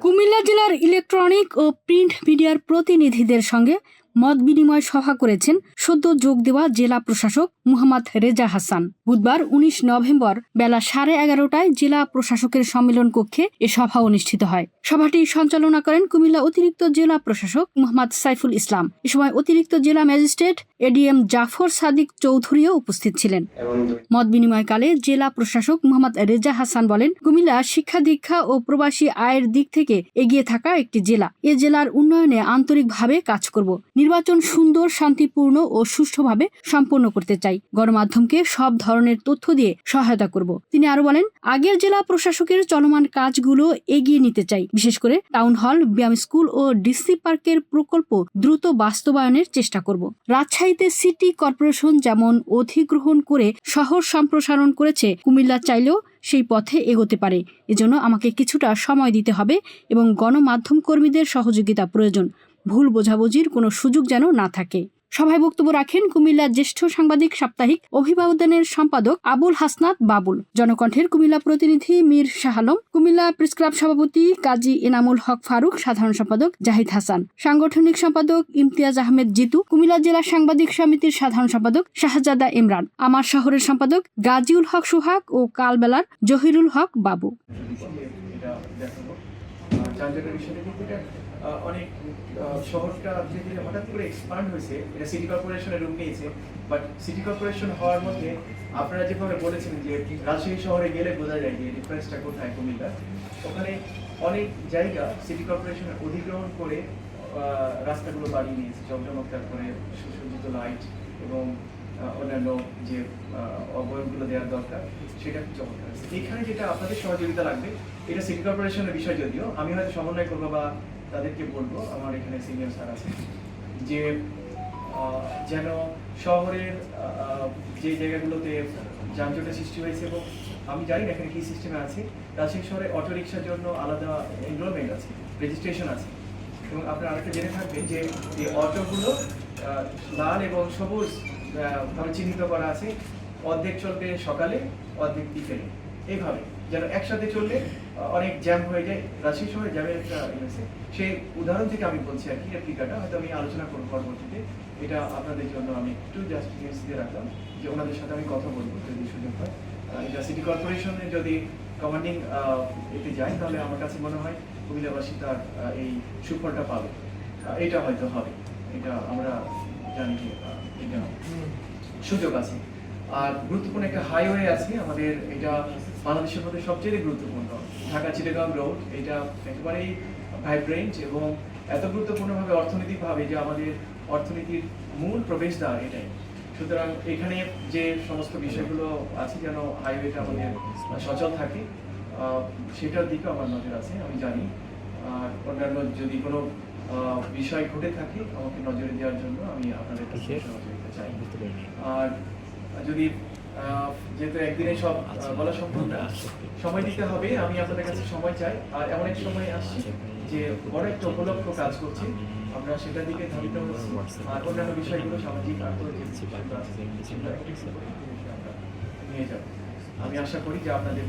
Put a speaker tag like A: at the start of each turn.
A: কুমিল্লা জেলার ইলেকট্রনিক ও প্রিন্ট মিডিয়ার প্রতিনিধিদের সঙ্গে মত বিনিময় সভা করেছেন সদ্য যোগ দেওয়া জেলা প্রশাসক মুহাম্মদ রেজা হাসান। বুধবার উনিশ নভেম্বর বেলা সাড়ে এগারোটায় জেলা প্রশাসকের সম্মেলন কক্ষে এ সভা অনুষ্ঠিত হয়। সভাটি সঞ্চালনা করেন কুমিল্লা অতিরিক্ত জেলা প্রশাসক মোহাম্মদ সাইফুল ইসলাম। এ সময় অতিরিক্ত জেলা ম্যাজিস্ট্রেট এডিএম জাফর সাদিক চৌধুরীও উপস্থিত ছিলেন। মত বিনিময়কালে জেলা প্রশাসক মোহাম্মদ রেজা হাসান বলেন, কুমিল্লা শিক্ষা দীক্ষা ও প্রবাসী আয়ের দিক থেকে এগিয়ে থাকা একটি জেলা। এ জেলার উন্নয়নে আন্তরিকভাবে কাজ করব। নির্বাচন সুন্দর, শান্তিপূর্ণ ও সুষ্ঠুভাবে সম্পন্ন করতে চাই। গণমাধ্যমকে সব ধরনের তথ্য দিয়ে সহায়তা করব। তিনি আরও বলেন, আগের জেলা প্রশাসকের চলমান কাজগুলো এগিয়ে নিতে চাই। বিশেষ করে টাউন হল, ব্যায়াম স্কুল ও ডিসি পার্কের প্রকল্প দ্রুত বাস্তবায়নের চেষ্টা করব। রাজশাহীতে সিটি কর্পোরেশন যেমন অধিগ্রহণ করে শহর সম্প্রসারণ করেছে, কুমিল্লা চাইলেও সেই পথে এগোতে পারে। এজন্য আমাকে কিছুটা সময় দিতে হবে এবং গণমাধ্যম কর্মীদের সহযোগিতা প্রয়োজন। ভুল বোঝাবুঝির কোনো সুযোগ যেন না থাকে। সভায় বক্তব্য রাখেন কুমিল্লার জ্যেষ্ঠ সাংবাদিক, সাপ্তাহিক অভিবাদনের সম্পাদক আবুল হাসনাত বাবুল। জনকণ্ঠের কুমিল্লা প্রতিনিধি মীর শাহালম কুমিল্লা প্রেস ক্লাব সভাপতি কাজী এনামুল হক ফারুক, সাধারণ সম্পাদক জাহিদ হাসান। সাংগঠনিক সম্পাদক ইমতিয়াজ আহমেদ জিতু, কুমিল্লা জেলা সাংবাদিক সমিতির সাধারণ সম্পাদক শাহজাদা ইমরান। আমার শহরের সম্পাদক গাজীউল হক সুহাগ ও কালবেলার জহিরুল হক বাবু।
B: যানজটের বিষয়টা কিন্তু এটা অনেক শহরটা ধীরে ধীরে হঠাৎ করে এক্সপান্ড হয়েছে। এটা সিটি কর্পোরেশনের রূপ নিয়েছে বাট সিটি কর্পোরেশন হওয়ার মধ্যে আপনারা যেভাবে বলেছেন যে রাজশাহী শহরে গেলে বোঝা যায় যে ডিফারেন্সটা কোথায় কুমিল্লা। ওখানে অনেক জায়গা সিটি কর্পোরেশনের অধিগ্রহণ করে রাস্তাগুলো বাড়িয়ে নিয়েছে। চমচমৎকার করে সুসজ্জিত লাইট এবং অন্যান্য যে অবয়বগুলো দেওয়ার দরকার, সেটা চমৎকার আছে। এখানে যেটা আপনাদের সহযোগিতা লাগবে, এটা সিটি কর্পোরেশনের বিষয় যদিও, আমি হয়তো সমন্বয় করব বা তাদেরকে বলব, আমার এখানে সিনিয়র স্যার আছে, যে যেন শহরের যে জায়গাগুলোতে যানজটের সৃষ্টি হয়েছে এবং আমি জানি না এখানে কি সিস্টেমে আছে, রাজশাহী শহরে অটো রিক্সার জন্য আলাদা এনরোলমেন্ট আছে রেজিস্ট্রেশন আছে। এবং আপনারা আরেকটা জেনে থাকবেন যে, এই অটোগুলো লাল এবং সবুজ ভাবে চিহ্নিত করা আছে। অর্ধেক চলবে সকালে, অর্ধেক বিকেলে। এইভাবে যেন একসাথে চললে অনেক জ্যাম হয়ে যায় রাজশাহী শহরে জ্যামের একটা ইয়ে আছে। সেই উদাহরণ থেকে আমি বলছি আর কি রেপ্লিকাটা হয়তো আমি আলোচনা করব পরবর্তীতে। এটা আপনাদের জন্য আমি একটু জাস্ট দিয়ে রাখলাম যে ওনাদের সাথে আমি কথা বলব যদি সুযোগ হয়। এটা সিটি কর্পোরেশনে যদি কমান্ডিং এতে যায়, তাহলে আমার কাছে মনে হয় কুমিল্লাবাসী তার এই সুফলটা পাবে। এটা হয়তো হবে। এটা আমরা সুযোগ আছে। আর গুরুত্বপূর্ণ একটা হাইওয়ে আছে, আমাদের এটা বাংলাদেশের মধ্যে সবচেয়ে গুরুত্বপূর্ণ। ঢাকা চিটাগাং রোড এটা একেবারেই ভাইব্রেন্ট এবং এত গুরুত্বপূর্ণভাবে অর্থনৈতিকভাবে যে আমাদের অর্থনীতির মূল প্রবেশদ্বার এটাই। সুতরাং এখানে যে সমস্ত বিষয়গুলো আছে যেন হাইওয়েটা আমাদের সচল থাকে সেটার দিকে আমার নজর আছে, আমি জানি। আর অন্যান্য যদি কোনো বিষয় ঘটে থাকে আমাকে নজরে দেওয়ার জন্য আমি আপনাদের কাছে সহযোগিতা চাই। আর যদি যেহেতু একদিনে সব বলা সম্ভব না সময় দিতে হবে আমি আপনাদের কাছে সময় চাই। আর এমন এক সময় আসছে যে বড় একটা উপলক্ষ কাজ করছি। আমরা সেটার দিকে ধাবিত হচ্ছি। আর অন্যান্য বিষয়গুলো সামাজিক আন্তর্জাতিক নিয়ে যাব। আমি আশা করি যে আপনাদের